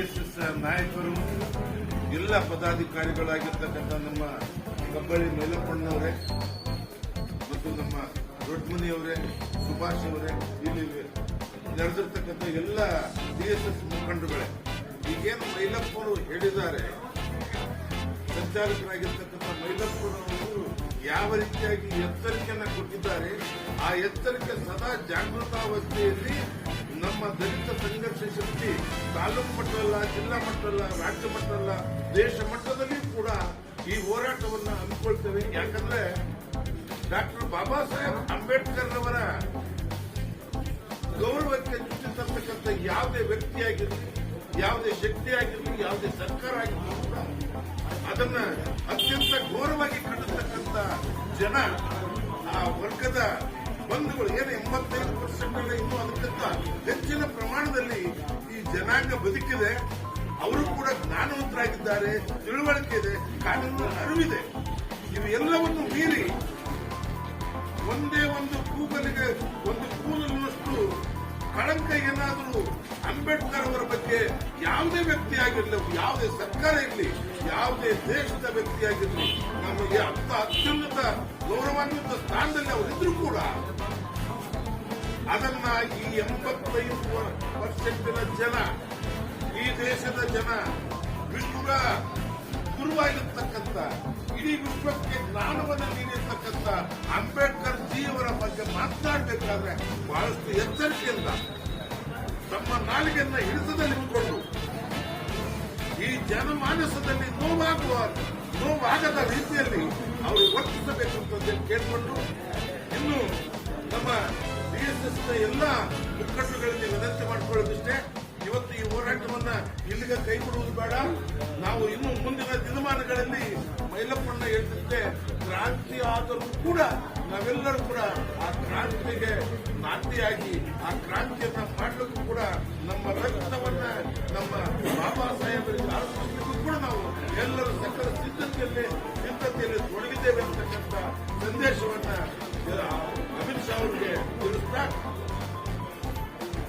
S S ನಾಯಕರು, ಎಲ್ಲ ಪದಾಧಿಕಾರಿಗಳಾಗಿರ್ತಕ್ಕಂಥ ನಮ್ಮ ಕಬ್ಬಳ್ಳಿ ಮೈಲಪ್ಪಣ್ಣವರೇ ಮತ್ತು ನಮ್ಮ ದೊಡ್ಡಮನಿಯವರೇ ಸುಭಾಷ್ ಅವರೇ ಇಲ್ಲಿ ನಡೆದಿರ್ತಕ್ಕಂಥ ಎಲ್ಲ ಡಿ ಎಸ್ ಎಸ್ ಮುಖಂಡರುಗಳೇ. ಈಗೇನು ಮೈಲಪ್ಪರು ಹೇಳಿದ್ದಾರೆ, ಸಂಚಾಲಕರಾಗಿರ್ತಕ್ಕಂಥ ಮೈಲಪ್ಪನವರು ಯಾವ ರೀತಿಯಾಗಿ ಎತ್ತರಿಕೆಯನ್ನು ಕೊಟ್ಟಿದ್ದಾರೆ, ಆ ಎಚ್ಚರಿಕೆ ಸದಾ ಜಾಗೃತಾವಸ್ಥೆಯಲ್ಲಿ ನಮ್ಮ ದಲಿತ ಸಂಘರ್ಷ ಶಕ್ತಿ ತಾಲೂಕು ಮಟ್ಟದಲ್ಲ ಜಿಲ್ಲಾ ಮಟ್ಟದಲ್ಲ ರಾಜ್ಯ ಮಟ್ಟದಲ್ಲ ದೇಶ ಮಟ್ಟದಲ್ಲಿ ಕೂಡ ಈ ಹೋರಾಟವನ್ನ ಹಮ್ಮಿಕೊಳ್ತೇವೆ. ಯಾಕಂದ್ರೆ ಡಾಕ್ಟರ್ ಬಾಬಾ ಸಾಹೇಬ್ ಅಂಬೇಡ್ಕರ್ ಅವರ ಗೌರವಕ್ಕೆ ಚುಚ್ಚಿ ತರ್ತಕ್ಕಂಥ ಯಾವುದೇ ವ್ಯಕ್ತಿಯಾಗಿರಲಿ ಯಾವುದೇ ಶಕ್ತಿ ಆಗಿರಲಿ, ಯಾವುದೇ ಸರ್ಕಾರ ಆಗಿರಲಿ ಕೂಡ ಅದನ್ನ ಅತ್ಯಂತ ಗೌರವವಾಗಿ ಖಂಡಿಸ್ತಕ್ಕಂಥ ಜನ ಆ ವರ್ಗದ ಬಂಧುಗಳು ಏನು ಎಂಬತ್ತೈದು ಪರ್ಸೆಂಟ್ ಇನ್ನೂ ಅದಕ್ಕಿಂತ ಹೆಚ್ಚಿನ ಪ್ರಮಾಣದಲ್ಲಿ ಈ ಜನಾಂಗ ಬದುಕಿದೆ, ಅವರು ಕೂಡ ಜ್ಞಾನವಂತರಾಗಿದ್ದಾರೆ, ತಿಳುವಳಿಕೆ ಇದೆ ಕಾನೂನು ಅರಿವಿದೆ. ಇವೆಲ್ಲವನ್ನು ಮೀರಿ ಒಂದೇ ಒಂದು ಕೂಗಲಿಗೆ ಒಂದು ಕಳಂಕ ಏನಾದರೂ ಅಂಬೇಡ್ಕರ್ ಅವರ ಬಗ್ಗೆ ಯಾವುದೇ ವ್ಯಕ್ತಿ ಆಗಿರಲಿ, ಯಾವುದೇ ಸರ್ಕಾರ ಇರಲಿ, ಯಾವುದೇ ದೇಶದ ವ್ಯಕ್ತಿ ಆಗಿರಲಿ, ನಮಗೆ ಅಂತ ಅತ್ಯುನ್ನತ ಗೌರವಾನ್ವಿತ ಸ್ಥಾನದಲ್ಲಿ ಅವರಿದ್ರು ಕೂಡ ಅದನ್ನ ಈ ಎಂಬತ್ತೈದು ಪರ್ಸೆಂಟಿನ ಜನ, ಈ ದೇಶದ ಜನ ವಿಶ್ವದ ಗುರುವಾಗಿರ್ತಕ್ಕಂಥ, ಇಡೀ ವಿಶ್ವಕ್ಕೆ ಜ್ಞಾನವನ್ನು ನೀಡಿರ್ತಕ್ಕಂಥ ಅಂಬೇಡ್ಕರ್ ಅವರ ಬಗ್ಗೆ ಮಾತನಾಡಬೇಕಾದ್ರೆ ಬಹಳಷ್ಟು ಎಚ್ಚರಿಕೆಯಿಂದ ತಮ್ಮ ನಾಲಿಗೆಯನ್ನ ಹಿಡಿತದಲ್ಲಿಟ್ಟುಕೊಂಡು ಈ ಜನಮಾನಸದಲ್ಲಿ ನೋವಾಗುವ, ನೋವಾಗದ ರೀತಿಯಲ್ಲಿ ಅವರು ವರ್ತಿಸಬೇಕು ಅಂತ ಕೇಳಿಕೊಂಡು ಇನ್ನು ನಮ್ಮ ನ ಎಲ್ಲ ಮುಖಂಡರುಗಳಿಗೆ ವಿನಂತಿ ಮಾಡಿಕೊಳ್ಳೋದಿಷ್ಟೇ. ಇವತ್ತು ಈ ಹೋರಾಟವನ್ನ ಇಲ್ಲಿಗೆ ಕೈ ಬಿಡುವುದು ಬೇಡ. ನಾವು ಇನ್ನು ಮುಂದಿನ ದಿನಮಾನಗಳಲ್ಲಿ ಮೈಲಪ್ಪಣ್ಣ ಹೇಳ್ತಿದ್ದೆ ಕ್ರಾಂತಿ ಆದರೂ ಕೂಡ ನಾವೆಲ್ಲರೂ ಕೂಡ ಆ ಕ್ರಾಂತಿಗೆ ನಾಟಿಯಾಗಿ ಆ ಕ್ರಾಂತಿಯನ್ನ ಮಾಡಲಿಕ್ಕೂ ಕೂಡ ನಮ್ಮ ರಕ್ತವನ್ನ ನಮ್ಮ ಬಾಬಾ ಸಾಹೇಬರಿಗೆ ಅರ್ಪಿಸಲಿಕ್ಕೂ ಕೂಡ ನಾವು ಎಲ್ಲರೂ ಸಕಲ ಸಿದ್ಧತೆಯಲ್ಲಿ ಸಿದ್ಧತೆಯಲ್ಲಿ ತೊಡಗಿದ್ದೇವೆ ಅಂತಕ್ಕಂಥ ಸಂದೇಶವನ್ನ ಅಮಿತ್ ಶಾ ಅವರಿಗೆ ತಿಳಿಸ್ತಾ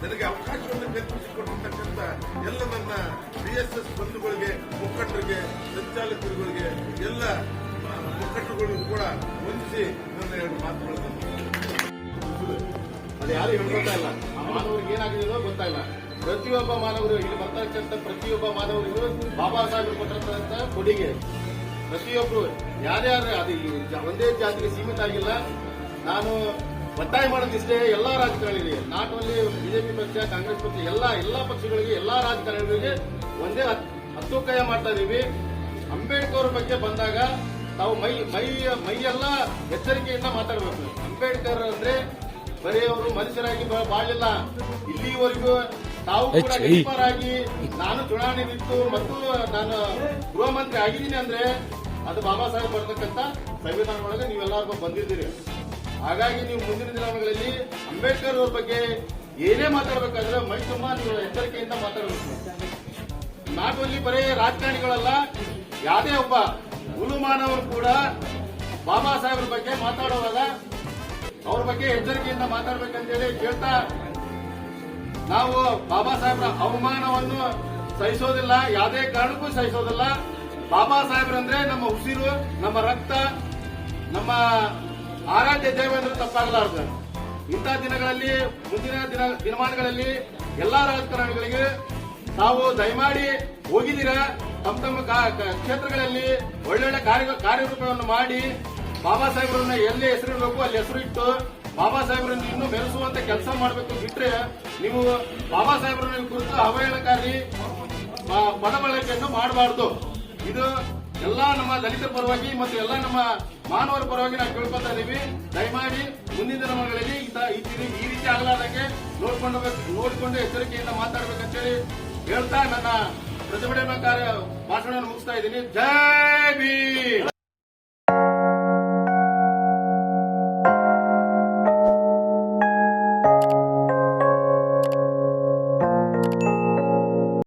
ನನಗೆ ಅವಕಾಶವನ್ನು ಕಲ್ಪಿಸಿಕೊಟ್ಟಿರ್ತಕ್ಕಂಥ ಎಲ್ಲ ನನ್ನ ಬಿಎಸ್ಎಸ್ ಬಂಧುಗಳಿಗೆ, ಮುಖಂಡರಿಗೆ, ಸಂಚಾಲಕರುಗಳಿಗೆ ಅದು ಯಾರು ಹೇಳ್ಕೊತಾ ಇಲ್ಲ. ಆ ಮಾನವರಿಗೆ ಏನಾಗಿದೆಯೋ ಗೊತ್ತಾಗಿಲ್ಲ ಪ್ರತಿಯೊಬ್ಬ ಮಾನವರು, ಇಲ್ಲಿ ಬರ್ತಕ್ಕಂಥ ಪ್ರತಿಯೊಬ್ಬ ಮಾನವರಿಗೂ ಬಾಬಾ ಸಾಹೇಬರು ಕೊಟ್ಟಂತ ಕೊಡುಗೆ. ಪ್ರತಿಯೊಬ್ರು, ಯಾರ್ಯಾರು ಅದು ಒಂದೇ ಜಾತಿಗೆ ಸೀಮಿತ ಆಗಿಲ್ಲ. ನಾನು ಒತ್ತಾಯ ಮಾಡೋದಿಷ್ಟೇ ಎಲ್ಲಾ ರಾಜಕಾರಣಿಗಳಿಗೆ. ನಾಟ್ ಓನ್ಲಿ ಬಿಜೆಪಿ ಪಕ್ಷ, ಕಾಂಗ್ರೆಸ್ ಪಕ್ಷ, ಎಲ್ಲ, ಎಲ್ಲಾ ಪಕ್ಷಗಳಿಗೆ, ಎಲ್ಲಾ ರಾಜಕಾರಣಿಗಳಿಗೆ ಒಂದೇ ಹತ್- ಹತ್ತು ಕೈ ಮಾಡ್ತಾ ಇದೀವಿ. ಅಂಬೇಡ್ಕರ್ ಬಗ್ಗೆ ಬಂದಾಗ ತಾವು ಮೈ ಮೈ ಮೈಯೆಲ್ಲ ಎಚ್ಚರಿಕೆಯಿಂದ ಮಾತಾಡಬೇಕು. ಅಂಬೇಡ್ಕರ್ ಅಂದ್ರೆ ಬರೀ ಅವರು ಮನುಷ್ಯರಾಗಿ ಬಾಳಿಲ್ಲ. ಇಲ್ಲಿವರೆಗೂ ತಾವು ಕೂಡ ಆಗಿ ನಾನು ಚುನಾವಣೆ ನಿಂತು ಮತ್ತು ನಾನು ಗೃಹ ಮಂತ್ರಿ ಆಗಿದ್ದೀನಿ ಅಂದ್ರೆ ಅದು ಬಾಬಾ ಸಾಹೇಬ್ ಬರ್ತಕ್ಕಂತ ಸಂವಿಧಾನ ಒಳಗೆ ನೀವೆಲ್ಲರಿಗೂ ಬಂದಿದ್ದೀರಿ. ಹಾಗಾಗಿ ನೀವು ಮುಂದಿನ ದಿನಗಳಲ್ಲಿ ಅಂಬೇಡ್ಕರ್ ಅವ್ರ ಬಗ್ಗೆ ಏನೇ ಮಾತಾಡ್ಬೇಕಾದ್ರೆ ಮೈ ತುಂಬಾ ನೀವು ಎಚ್ಚರಿಕೆಯಿಂದ ಮಾತಾಡಬೇಕು. ನಾಟ್ ಓನ್ಲಿ ಬರೀ ರಾಜಕಾರಣಿಗಳಲ್ಲ ಯಾವುದೇ ಒಬ್ಬ ಹುಲು ಮಾನವರು ಕೂಡ ಬಾಬಾ ಸಾಹೇಬ್ರ ಬಗ್ಗೆ ಮಾತಾಡುವಾಗ ಅವ್ರ ಬಗ್ಗೆ ಎಚ್ಚರಿಕೆಯಿಂದ ಮಾತಾಡ್ಬೇಕಂತೇಳಿ ಕೇಳ್ತಾ ನಾವು ಬಾಬಾ ಸಾಹೇಬ್ರ ಅವಮಾನವನ್ನು ಸಹಿಸೋದಿಲ್ಲ, ಯಾವುದೇ ಕಾರಣಕ್ಕೂ ಸಹಿಸೋದಿಲ್ಲ. ಬಾಬಾ ಸಾಹೇಬ್ರಂದ್ರೆ ನಮ್ಮ ಉಸಿರು, ನಮ್ಮ ರಕ್ತ, ನಮ್ಮ ಆರಾಧ್ಯ ದೇವ ಅಂದ್ರೆ ತಪ್ಪಾಗಲಾರ್ದು. ಇಂಥ ದಿನಗಳಲ್ಲಿ, ಮುಂದಿನ ದಿನ ದಿನಮಾನಗಳಲ್ಲಿ ಎಲ್ಲಾ ರಾಜಕಾರಣಿಗಳಿಗೆ ತಾವು ದಯಮಾಡಿ ಹೋಗಿದ್ದೀರಾ? ತಮ್ಮ ತಮ್ಮ ಕ್ಷೇತ್ರಗಳಲ್ಲಿ ಒಳ್ಳೊಳ್ಳೆ ಕಾರ್ಯ ಕಾರ್ಯರೂಪವನ್ನು ಮಾಡಿ ಬಾಬಾ ಸಾಹೇಬ್ರನ್ನ ಎಲ್ಲಿ ಹೆಸರಿಡಬೇಕು, ಅಲ್ಲಿ ಹೆಸರು ಇಟ್ಟು ಬಾಬಾ ಸಾಹೇಬರನ್ನು ಇನ್ನೂ ಬೆಳೆಸುವಂತ ಕೆಲಸ ಮಾಡಬೇಕು ಬಿಟ್ರೆ ನೀವು ಬಾಬಾ ಸಾಹೇಬರನ್ನು ಕುರಿತು ಅವಹೇಳಕಾರಿ ಪದ ಬಳಕೆಯನ್ನು ಮಾಡಬಾರ್ದು. ಇದು ಎಲ್ಲಾ ನಮ್ಮ ದಲಿತರ ಪರವಾಗಿ ಮತ್ತು ಎಲ್ಲಾ ನಮ್ಮ ಮಾನವರ ಪರವಾಗಿ ನಾವು ಕೇಳ್ಕೊತಾ ಇದೀವಿ. ದಯಮಾಡಿ ಮುಂದಿನ ದಿನಗಳಲ್ಲಿ ಈ- ರೀತಿ ಆಗಲಾರ್ದಂಗೆ ನೋಡ್ಕೊಂಡು ನೋಡಿಕೊಂಡು ಎಚ್ಚರಿಕೆಯಿಂದ ಮಾತಾಡ್ಬೇಕಂತೇಳಿ ಹೇಳ್ತಾ ನನ್ನ ಪ್ರತಿಭಟನಾ ಕಾರ್ಯ ಭಾಷಣವನ್ನು ಮುಗಿಸ್ತಾ ಇದ್ದೀನಿ. ಜೈ ಭೀಮ್!